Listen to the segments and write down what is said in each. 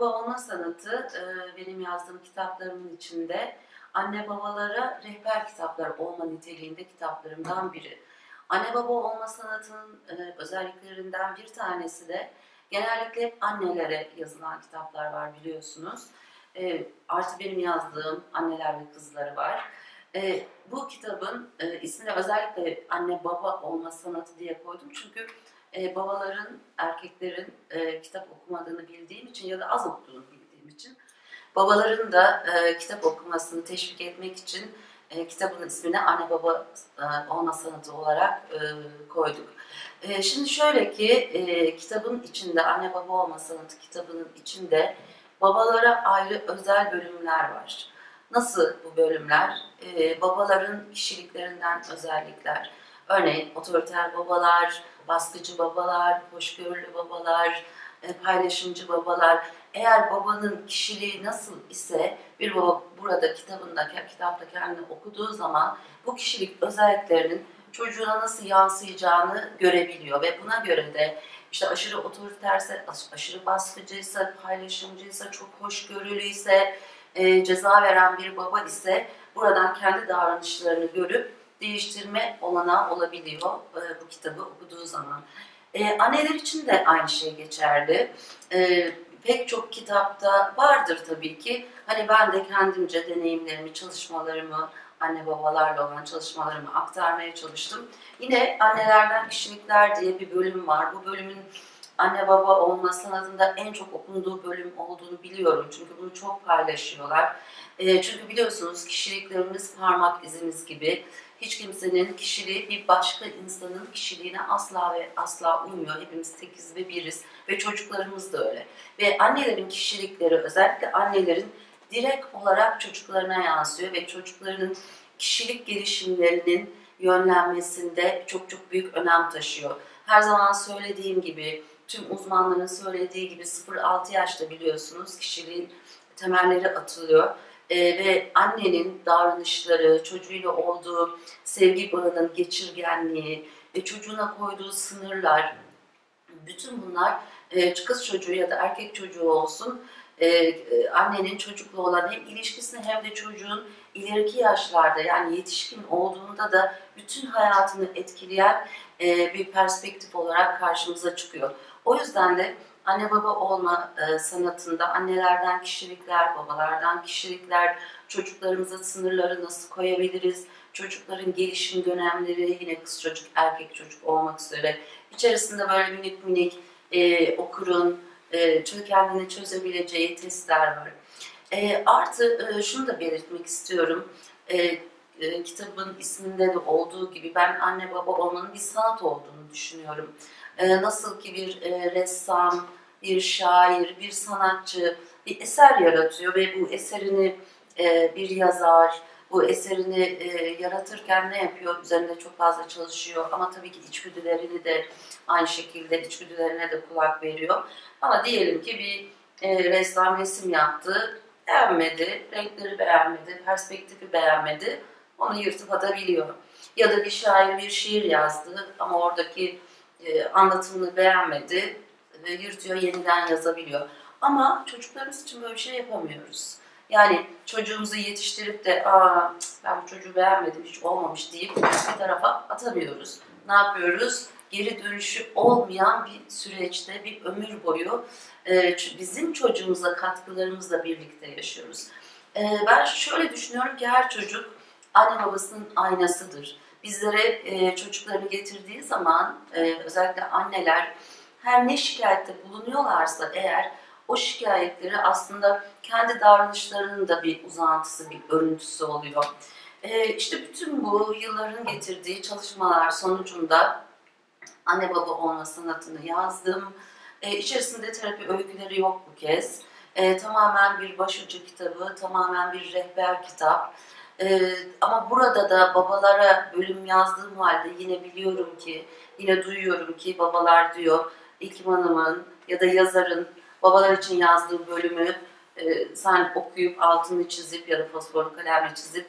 olma sanatı e, benim yazdığım kitaplarımın içinde anne babalara rehber kitaplar olma niteliğinde kitaplarımdan biri. Anne baba olma sanatının e, özelliklerinden bir tanesi de genellikle hep annelere yazılan kitaplar var biliyorsunuz. E, artı benim yazdığım anneler ve kızları var. Bu kitabın ismini özellikle anne baba olma sanatı diye koydum çünkü e, babaların, erkeklerin e, kitap okumadığını bildiğim için ya da az okuduğunu bildiğim için babaların da e, kitap okumasını teşvik etmek için e, kitabın ismini anne baba e, olma sanatı olarak e, koyduk. E, şimdi şöyle ki e, kitabın içinde anne baba olma sanatı kitabının içinde babalara ayrı özel bölümler var. Nasıl bu bölümler? E, babaların kişiliklerinden özellikler. Örneğin otoriter babalar, baskıcı babalar, hoşgörülü babalar, e, paylaşımcı babalar. Eğer babanın kişiliği nasıl ise bir baba burada kitabında, kitapta kendini okuduğu zaman bu kişilik özelliklerinin çocuğuna nasıl yansıyacağını görebiliyor ve buna göre de işte aşırı otoriterse, aşırı baskıcıysa, paylaşımcıysa, çok hoşgörülüyse, e, ceza veren bir baba ise buradan kendi davranışlarını görüp değiştirme olanağı olabiliyor e, bu kitabı okuduğu zaman. E, anneler için de aynı şey geçerli. E, pek çok kitapta vardır tabii ki. Hani ben de kendimce deneyimlerimi, çalışmalarımı, anne babalarla olan çalışmalarımı aktarmaya çalıştım. Yine annelerden kişilikler diye bir bölüm var. Bu bölümün anne baba olma sanatında en çok okunduğu bölüm olduğunu biliyorum. Çünkü bunu çok paylaşıyorlar. E, çünkü biliyorsunuz kişiliklerimiz parmak izimiz gibi. Hiç kimsenin kişiliği bir başka insanın kişiliğine asla ve asla uymuyor. Hepimiz tekiz ve biriz ve çocuklarımız da öyle. Ve annelerin kişilikleri özellikle annelerin direkt olarak çocuklarına yansıyor ve çocuklarının kişilik gelişimlerinin yönlenmesinde çok çok büyük önem taşıyor. Her zaman söylediğim gibi, tüm uzmanların söylediği gibi 0-6 yaşta biliyorsunuz kişiliğin temelleri atılıyor. E, ve annenin davranışları, çocuğuyla olduğu sevgi bağının geçirgenliği ve çocuğuna koyduğu sınırlar, bütün bunlar e, kız çocuğu ya da erkek çocuğu olsun e, e, annenin çocukla olan hem ilişkisini hem de çocuğun ileriki yaşlarda yani yetişkin olduğunda da bütün hayatını etkileyen e, bir perspektif olarak karşımıza çıkıyor. O yüzden de anne baba olma e, sanatında annelerden kişilikler, babalardan kişilikler, çocuklarımıza sınırları nasıl koyabiliriz, çocukların gelişim dönemleri, yine kız çocuk, erkek çocuk olmak üzere içerisinde böyle minik minik e, okurun, e, kendini çözebileceği testler var. E, artı e, şunu da belirtmek istiyorum. E, e, kitabın isminde de olduğu gibi ben anne baba bir sanat olduğunu düşünüyorum. E, nasıl ki bir e, ressam, bir şair, bir sanatçı bir eser yaratıyor ve bu eserini e, bir yazar, bu eserini e, yaratırken ne yapıyor? Üzerinde çok fazla çalışıyor ama tabii ki içgüdülerini de aynı şekilde içgüdülerine de kulak veriyor. Ama diyelim ki bir e, ressam resim yaptı, beğenmedi, renkleri beğenmedi, perspektifi beğenmedi, onu yırtıp atabiliyor. Ya da bir şair bir şiir yazdı ama oradaki e, anlatımını beğenmedi, e, yırtıyor, yeniden yazabiliyor. Ama çocuklarımız için böyle bir şey yapamıyoruz. Yani çocuğumuzu yetiştirip de Aa, ben bu çocuğu beğenmedim, hiç olmamış deyip bir tarafa atamıyoruz. Ne yapıyoruz? Geri dönüşü olmayan bir süreçte, bir ömür boyu e, bizim çocuğumuza katkılarımızla birlikte yaşıyoruz. E, ben şöyle düşünüyorum ki her çocuk anne babasının aynasıdır. Bizlere e, çocuklarını getirdiği zaman özellikle anneler her ne şikayette bulunuyorlarsa eğer o şikayetleri aslında kendi davranışlarının da bir uzantısı, bir örüntüsü oluyor. Ee, işte bütün bu yılların getirdiği çalışmalar sonucunda anne baba olma sanatını yazdım. Ee, içerisinde terapi öyküleri yok bu kez. Ee, tamamen bir başucu kitabı, tamamen bir rehber kitap. Ee, ama burada da babalara bölüm yazdığım halde yine biliyorum ki, yine duyuyorum ki babalar diyor İlkim Hanım'ın ya da yazarın babalar için yazdığı bölümü e, sen okuyup altını çizip ya da fosforlu kalemle çizip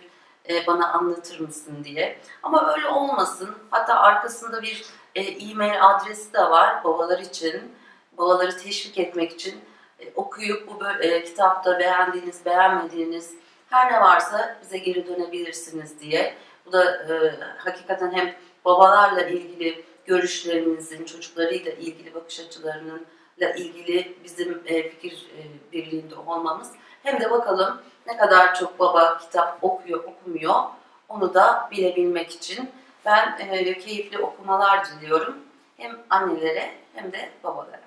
e, bana anlatır mısın diye. Ama öyle olmasın. Hatta arkasında bir e, e-mail adresi de var babalar için. Babaları teşvik etmek için. E, okuyup bu e, kitapta beğendiğiniz, beğenmediğiniz her ne varsa bize geri dönebilirsiniz diye. Bu da e, hakikaten hem babalarla ilgili görüşlerinizin, çocuklarıyla ilgili bakış açılarının ilgili bizim e, fikir e, birliğinde olmamız. Hem de bakalım ne kadar çok baba kitap okuyor, okumuyor. Onu da bilebilmek için ben e, keyifli okumalar diliyorum. Hem annelere hem de babalara.